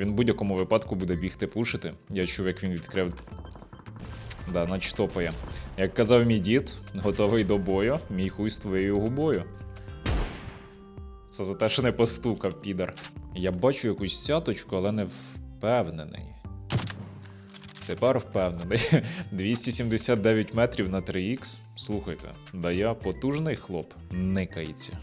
Він в будь-якому випадку буде бігти пушити. Я чув, як він відкрив. Да, наче топає. Як казав мій дід, готовий до бою, мій хуй з твоєю губою. Це за те, що не постукав, підар. Я бачу якусь сяточку, але не впевнений. Тепер впевнений. 279 метрів на 3х. Слухайте, да я потужний хлоп, никається.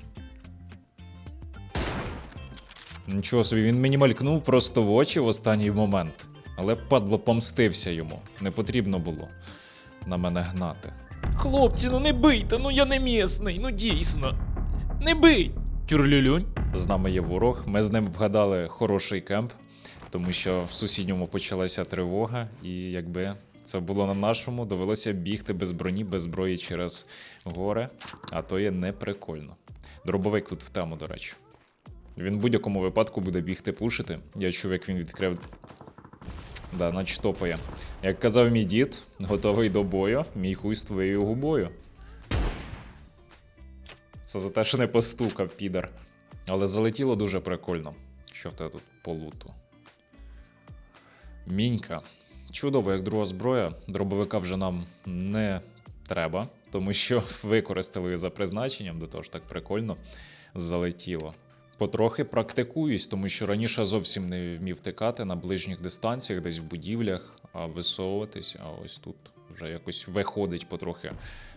Нічого собі, він мені малькнув просто в очі в останній момент. Але падло помстився йому. Не потрібно було на мене гнати. Хлопці, ну не бийте, ну я не місний, ну дійсно. Не бий! Тюрлюлюнь. З нами є ворог. Ми з ним вгадали хороший кемп, тому що в сусідньому почалася тривога, і якби це було на нашому, довелося бігти без броні, без зброї через горе, а то є не прикольно. Дробовик тут в тему, до речі. Він в будь-якому випадку буде бігти пушити. Я чув, як він відкрив. Да, наче топає. Як казав мій дід, готовий до бою, мій хуй з твоєю губою. Це за те, що не постукав, підар. Але залетіло дуже прикольно. Що в тебе тут по луту? Мінька. Чудово, як друга зброя. Дробовика вже нам не треба, тому що використали її за призначенням, до того ж так прикольно залетіло. Потрохи практикуюсь, тому що раніше зовсім не вмів тикати на ближніх дистанціях, десь в будівлях, а висовуватись, а ось тут вже якось виходить потрохи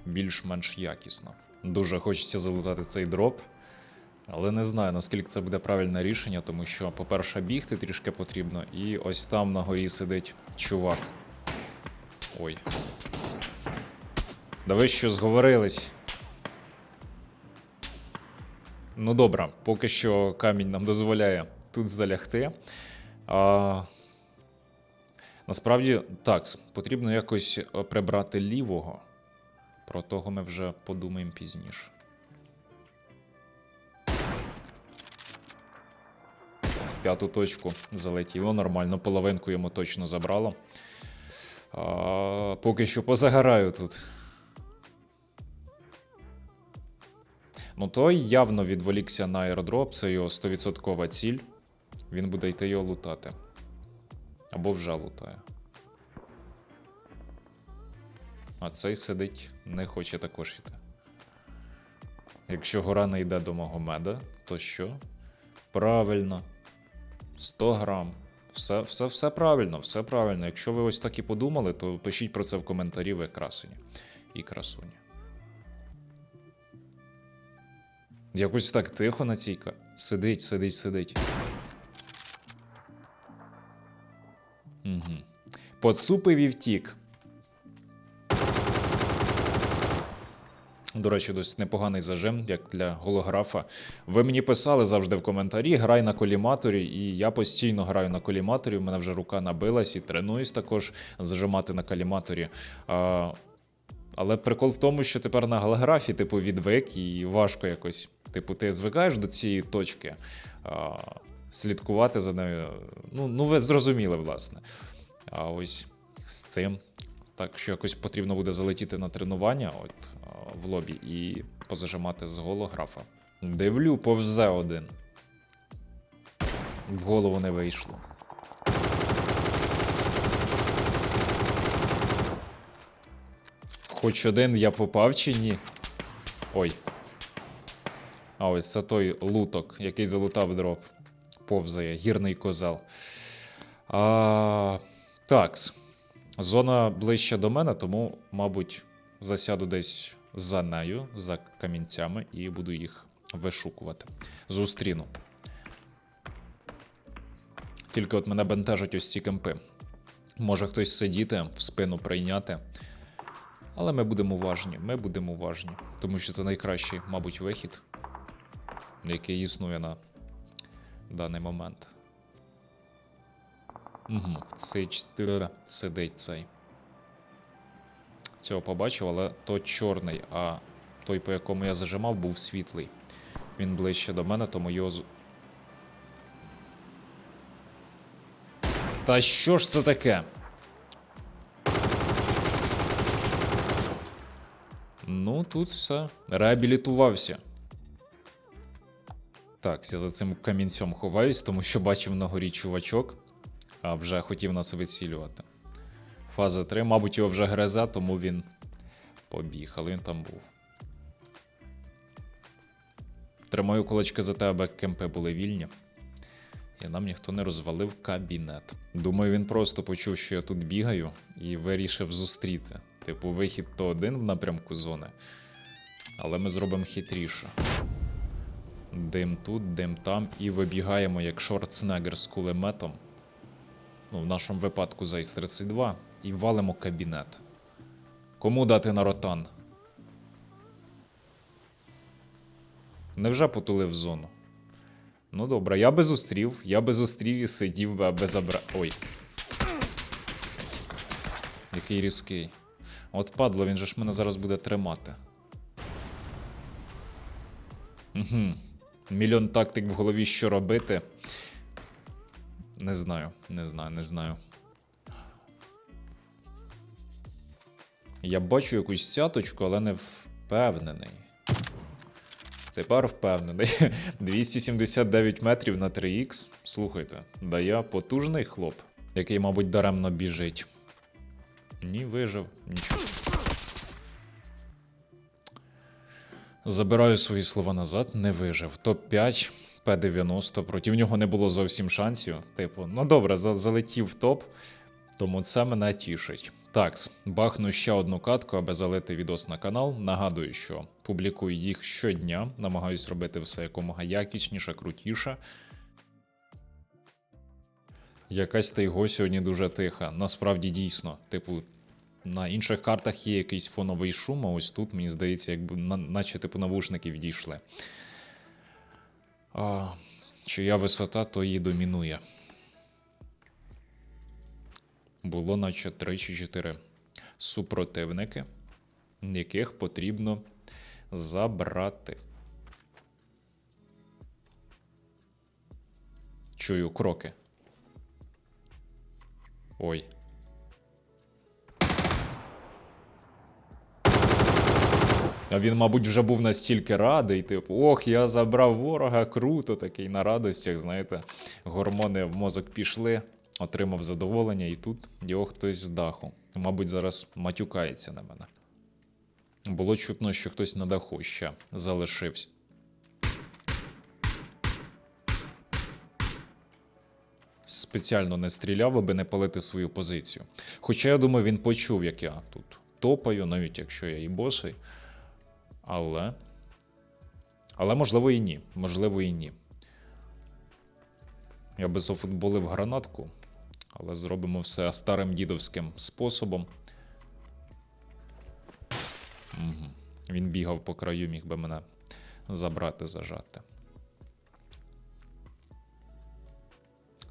більш-менш якісно. Дуже хочеться залутати цей дроп, але не знаю, наскільки це буде правильне рішення, тому що, по-перше, бігти трішки потрібно, і ось там на горі сидить чувак. Ой. Да ви що зговорились? Ну добре, поки що камінь нам дозволяє тут залягти. А, насправді, так, потрібно якось е, прибрати лівого. Про того ми вже подумаємо пізніше. В п'яту точку залетіло нормально, половинку йому точно забрало. А, поки що позагораю тут. Ну той явно відволікся на аеродроп, це його 100% ціль. Він буде йти його лутати. Або вже лутає. А цей сидить, не хоче також йти. Якщо гора не йде до мого меда, то що? Правильно. 100 грам. Все, все, все правильно, все правильно. Якщо ви ось так і подумали, то пишіть про це в коментарі, ви красені і красуні. Якось так тихо на цій Сидить, сидить, сидить. Угу. Поцупив і втік. До речі, досить непоганий зажим, як для голографа. Ви мені писали завжди в коментарі: грай на коліматорі, і я постійно граю на коліматорі. У мене вже рука набилась і тренуюсь також зажимати на коліматорі. А, але прикол в тому, що тепер на голографі, типу, відвик і важко якось. Типу, ти звикаєш до цієї точки, а, слідкувати за нею. Ну, ну, ви зрозуміли, власне. А ось з цим. Так що якось потрібно буде залетіти на тренування от, в лобі і позажимати з голографа. Дивлю, повзе один. В голову не вийшло. Хоч один я попав чи ні? Ой. А ось це той луток, який залутав дроп. Повзає, гірний козел. А, такс. Зона ближче до мене, тому, мабуть, засяду десь за нею, за камінцями, і буду їх вишукувати. Зустріну. Тільки от мене бентежать ось ці кемпи. Може хтось сидіти, в спину прийняти. Але ми будемо уважні, ми будемо уважні. Тому що це найкращий, мабуть, вихід, який існує на даний момент. Угу, в цей 4 сидить цей. Цього побачив, але то чорний, а той, по якому я зажимав, був світлий. Він ближче до мене, тому його. Та що ж це таке? Ну, тут все. Реабілітувався. Так, я за цим камінцем ховаюсь, тому що бачив на горі чувачок. а вже хотів нас вицілювати. Фаза 3, мабуть, його вже гризе, тому він побіг, але він там був. Тримаю кулачки за тебе, кемпи були вільні. І нам ніхто не розвалив кабінет. Думаю, він просто почув, що я тут бігаю, і вирішив зустріти. Типу, вихід то один в напрямку зони. Але ми зробимо хитріше. Дим тут, дим там, і вибігаємо як Шварценеггер з кулеметом. Ну, в нашому випадку зайс 32, і валимо кабінет. Кому дати на ротан? Невже потулив зону? Ну добре, я би зустрів, я би зустрів і сидів би, аби забра. Ой. Який різкий. От падло, він же ж мене зараз буде тримати. Угу. Мільйон тактик в голові, що робити. Не знаю, не знаю, не знаю. Я бачу якусь сяточку, але не впевнений. Тепер впевнений. 279 метрів на 3х. Слухайте, да я потужний хлоп, який, мабуть, даремно біжить. Ні, вижив, нічого. Забираю свої слова назад, не вижив. Топ-5, П-90. Проти нього не було зовсім шансів. Типу, ну добре, за- залетів в топ, тому це мене тішить. Такс, бахну ще одну катку, аби залити відос на канал. Нагадую, що публікую їх щодня, намагаюсь робити все якомога якісніше, крутіше. Якась та його сьогодні дуже тиха. Насправді дійсно. Типу, на інших картах є якийсь фоновий шум, а ось тут, мені здається, якби на, наче типу навушники відійшли. А, чия висота, то її домінує. Було наче 3 чи 4 супротивники, яких потрібно забрати. Чую кроки. Ой. А він, мабуть, вже був настільки радий, типу, ох, я забрав ворога, круто, такий на радостях, знаєте, гормони в мозок пішли, отримав задоволення, і тут його хтось з даху. Мабуть, зараз матюкається на мене. Було чутно, що хтось на даху ще залишився. Спеціально не стріляв, аби не палити свою позицію. Хоча я думаю, він почув, як я тут топаю, навіть якщо я і босий. Але. Але можливо і ні. Можливо, і ні. Я би зафутболив гранатку, але зробимо все старим дідовським способом. Угу. Він бігав по краю, міг би мене забрати, зажати.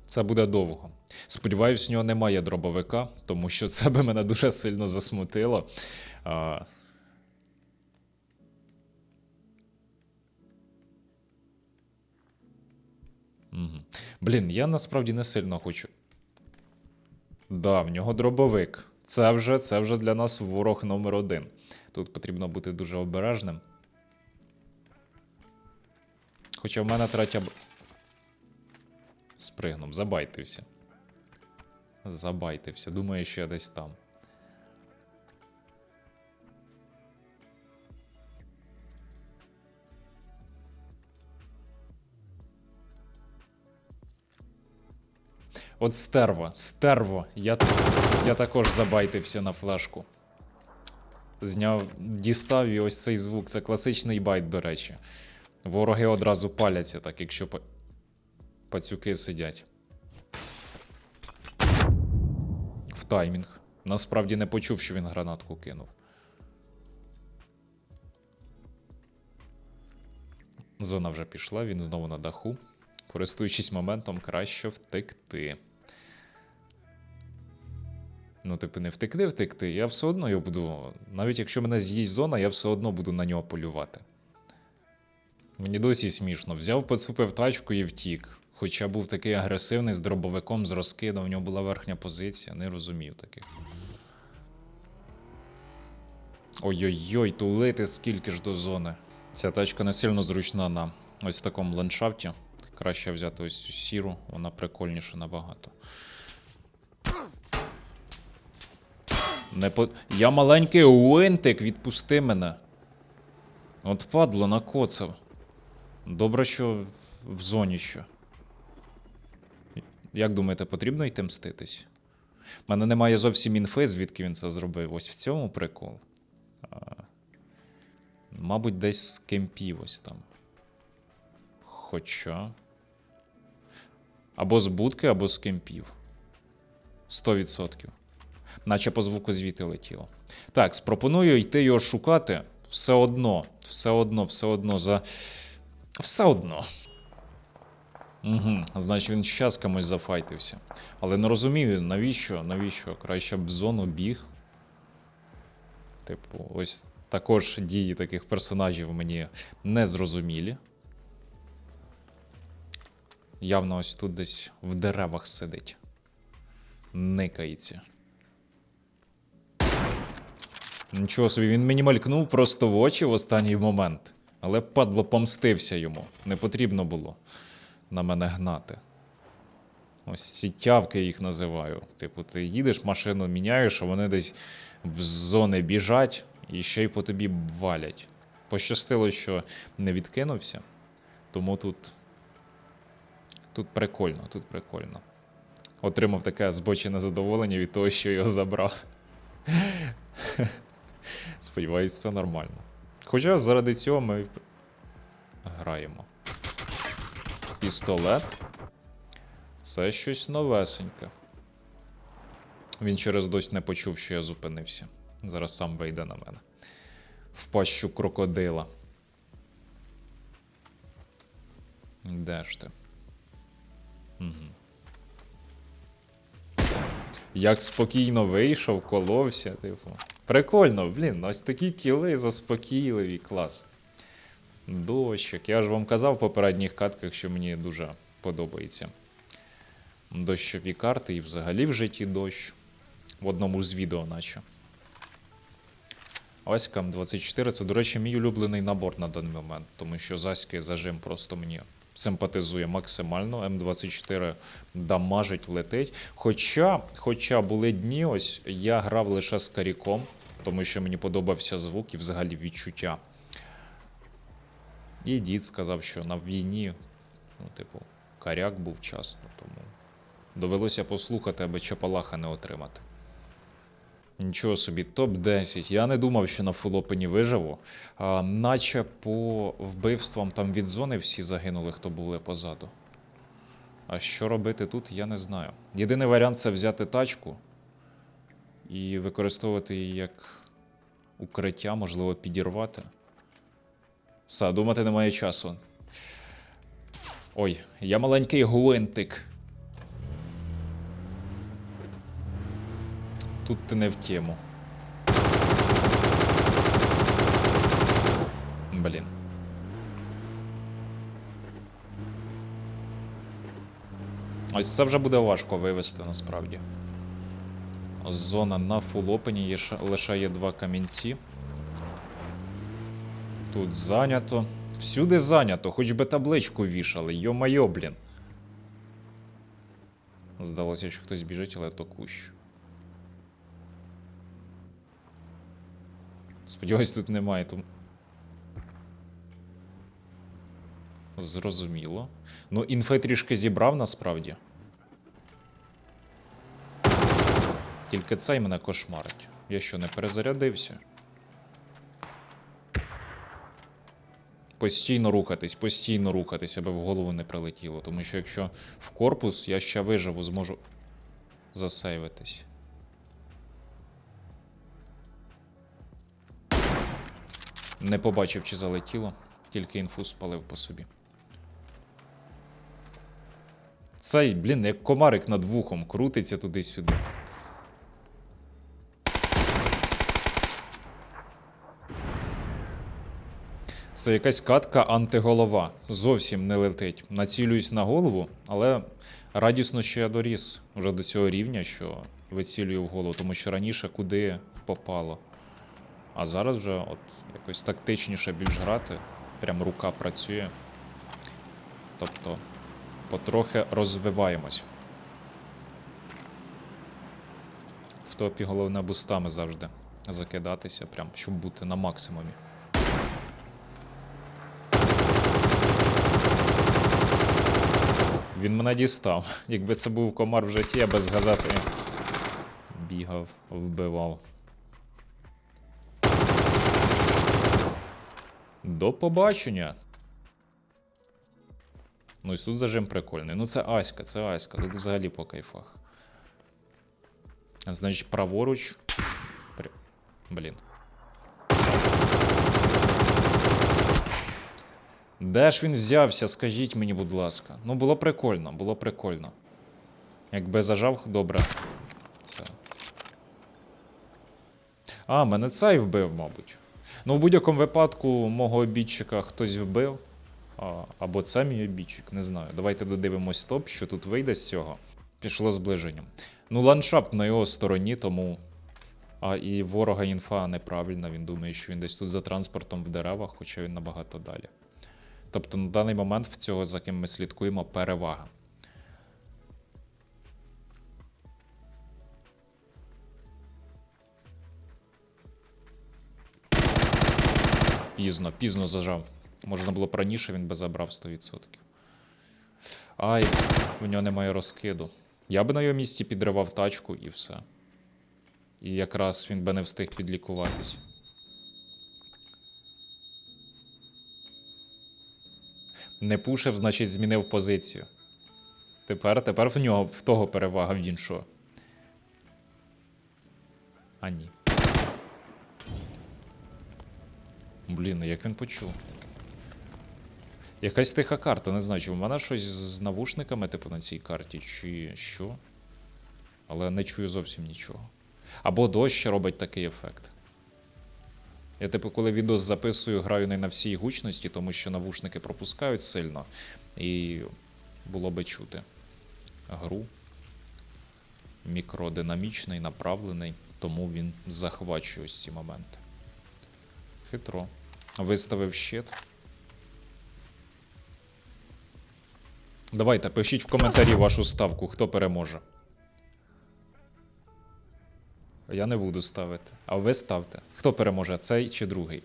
Це буде довго. Сподіваюсь, в нього немає дробовика, тому що це би мене дуже сильно засмутило. А, Угу. Блін, я насправді не сильно хочу. Да, в нього дробовик. Це вже, це вже для нас ворог номер один. Тут потрібно бути дуже обережним. Хоча в мене третя. Спригнув, забайтився. Забайтився. Думаю, що я десь там. От стерво, стерво. Я, я також забайтився на флешку. Зняв, дістав і ось цей звук. Це класичний байт, до речі. Вороги одразу паляться, так, якщо пацюки сидять. В таймінг. Насправді не почув, що він гранатку кинув. Зона вже пішла, він знову на даху. Користуючись моментом, краще втекти. Ну, типу, не втекти, втекти. Я все одно його буду. Навіть якщо мене з'їсть зона, я все одно буду на нього полювати. Мені досі смішно. Взяв, поцупив тачку і втік. Хоча був такий агресивний з дробовиком, з розкидом. у нього була верхня позиція, не розумів таких. Ой-ой-ой, тулити скільки ж до зони. Ця тачка не сильно зручна на ось такому ландшафті. Краще взяти ось цю сіру, вона прикольніша набагато. Не по... Я маленький уентик, відпусти мене. От падло, накоцав. Добре, що в зоні ще. Як думаєте, потрібно йти мститись? У мене немає зовсім інфи, звідки він це зробив. Ось в цьому прикол. Мабуть, десь з кемпів ось там. Хоча. Або з будки, або з кемпів. 100%. Наче по звуку звідти летіло. Так, спропоную йти його шукати. Все одно, все одно, все одно за. Все одно. Угу, значить він щас комусь зафайтився. Але не розумію, навіщо? Навіщо? Краще б в зону біг. Типу, ось також дії таких персонажів мені не зрозумілі. Явно ось тут десь в деревах сидить. Никається. Нічого собі, він мені малькнув просто в очі в останній момент. Але падло помстився йому. Не потрібно було на мене гнати. Ось ці тявки їх називаю. Типу, ти їдеш, машину міняєш, а вони десь в зони біжать і ще й по тобі валять. Пощастило, що не відкинувся, тому тут. Тут прикольно, тут прикольно. Отримав таке збочене задоволення від того, що його забрав. Сподіваюсь, це нормально. Хоча заради цього ми граємо. Пістолет. Це щось новесеньке. Він через дось не почув, що я зупинився. Зараз сам вийде на мене. В пащу крокодила. Де ж ти? Угу. Як спокійно вийшов, коловся, типу. Прикольно, блін, ось такі кіли заспокійливі, клас. Дощик. Я ж вам казав в попередніх катках, що мені дуже подобається. Дощові карти і взагалі в житті дощ. В одному з відео, наче. Ось Кам24 це, до речі, мій улюблений набор на даний момент, тому що заський зажим просто мені симпатизує максимально. М24 дамажить, летить. Хоча, хоча були дні, ось я грав лише з каріком, тому що мені подобався звук і взагалі відчуття. І дід сказав, що на війні, ну, типу, каряк був вчасно, тому довелося послухати, аби чапалаха не отримати. Нічого собі, топ-10. Я не думав, що на фулопені виживу. А, наче по вбивствам там від зони всі загинули, хто були позаду. А що робити тут, я не знаю. Єдиний варіант це взяти тачку і використовувати її як укриття, можливо, підірвати. Все, думати немає часу. Ой, я маленький гвинтик. Тут ти не в тему. Блін. Ось це вже буде важко вивести насправді. Зона на фулопені є лише є два камінці. Тут зайнято. Всюди зайнято, хоч би табличку вішали, йо-майо, блін. Здалося, що хтось біжить, але то кущ. Сподіваюсь, тут немає тому. Зрозуміло. Ну, інфи трішки зібрав насправді. Тільки цей мене кошмарить. Я що, не перезарядився? Постійно рухатись, постійно рухатись, аби в голову не прилетіло. Тому що якщо в корпус я ще виживу, зможу засейвитись. Не побачив, чи залетіло, тільки інфу спалив по собі. Цей, блін, як комарик над вухом, крутиться туди-сюди. Це якась катка антиголова. Зовсім не летить. Націлююсь на голову, але радісно, що я доріс вже до цього рівня, що вицілюю в голову, тому що раніше куди попало. А зараз вже от якось тактичніше більш грати. Прям рука працює. Тобто потрохи розвиваємось. В топі головне бустами завжди закидатися, прям, щоб бути на максимумі. Він мене дістав. Якби це був комар в житті, я без газети бігав, вбивав. До побачення. Ну і тут зажим прикольний. Ну це Аська, це Аська. Тут взагалі по кайфах. Значить, праворуч. Блін. Де ж він взявся, скажіть мені, будь ласка. Ну, було прикольно, було прикольно. Якби зажав добре. Це. А, мене цей вбив, мабуть. Ну, в будь-якому випадку мого обідчика хтось вбив. А, або це мій обідчик, не знаю. Давайте додивимось топ, що тут вийде з цього. Пішло зближенням. Ну, ландшафт на його стороні, тому. А і ворога інфа неправильна. Він думає, що він десь тут за транспортом в деревах, хоча він набагато далі. Тобто на даний момент в цього, за ким ми слідкуємо, перевага. Пізно, пізно зажав. Можна було б раніше, він би забрав 100%. Ай, у нього немає розкиду. Я би на його місці підривав тачку і все. І якраз він би не встиг підлікуватись. Не пушив, значить, змінив позицію. Тепер, тепер в нього в того перевага він що? А ні. Блін, як він почув? Якась тиха карта, не знаю, чи в мене щось з навушниками, типу, на цій карті, чи що. Але не чую зовсім нічого. Або дощ робить такий ефект. Я, типу, коли відео записую, граю не на всій гучності, тому що навушники пропускають сильно, і було би чути гру. Мікродинамічний, направлений, тому він захвачує ось ці моменти. Хитро. Виставив щит. Давайте, пишіть в коментарі вашу ставку, хто переможе. Я не буду ставити. А ви ставте. Хто переможе, цей чи другий?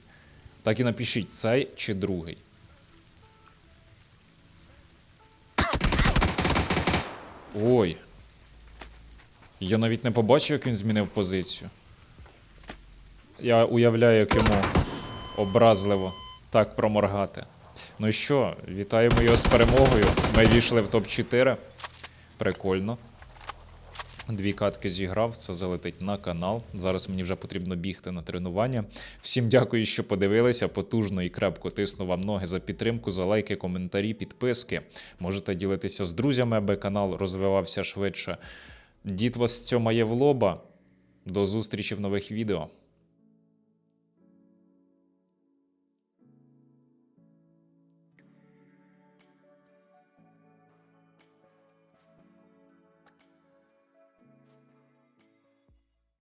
Так і напишіть, цей чи другий. Ой. Я навіть не побачив, як він змінив позицію. Я уявляю, як йому образливо так проморгати. Ну що, вітаємо його з перемогою. Ми війшли в топ-4. Прикольно. Дві катки зіграв, це залетить на канал. Зараз мені вже потрібно бігти на тренування. Всім дякую, що подивилися. Потужно і крепко тисну вам ноги за підтримку, за лайки, коментарі, підписки. Можете ділитися з друзями, аби канал розвивався швидше. Дід вас цьомає в лоба. До зустрічі в нових відео.